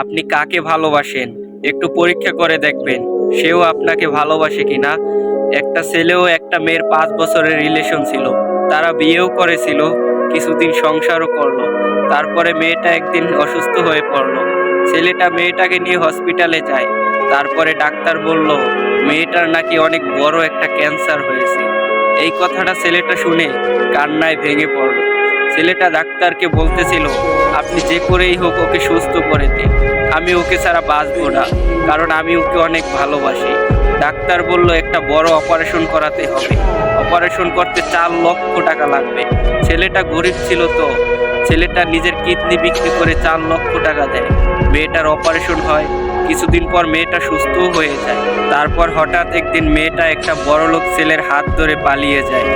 আপনি কাকে ভালোবাসেন? একটু পরীক্ষা করে দেখবেন, সেও আপনাকে ভালোবাসে কিনা? একটা ছেলেও একটা মেয়ের পাঁচ বছরের রিলেশন ছিল, তারা বিয়েও করেছিল, কিছুদিন সংসারও করল, তারপরে মেয়েটা একদিন অসুস্থ হয়ে পড়ল। ছেলেটা মেয়েটাকে নিয়ে হসপিটালে যায়, তারপরে ডাক্তার বলল, মেয়েটার নাকি অনেক বড় একটা ক্যান্সার হয়েছে। এই কথাটা ছেলেটা শুনে কান্নায় ভেঙে পড়ল। ছেলেটা ডাক্তারকে বলতেছিল, আপনি যে করেই হোক ওকে সুস্থ করে দিন। আমি ওকে ছাড়া বাঁচবো না, কারণ আমি ওকে অনেক ভালোবাসি। ডাক্তার বলল, একটা বড় অপারেশন করাতে হবে। অপারেশন করতে চার লক্ষ টাকা লাগবে। ছেলেটা গরিব ছিল তো। ছেলেটা নিজের কিডনি বিক্রি করে চার লক্ষ টাকা দেয়। মেয়েটার অপারেশন হয়, কিছুদিন পর মেয়েটা সুস্থও হয়ে যায়। তারপর হঠাৎ একদিন মেয়েটা একটা বড়লোক ছেলের হাত ধরে পালিয়ে যায়।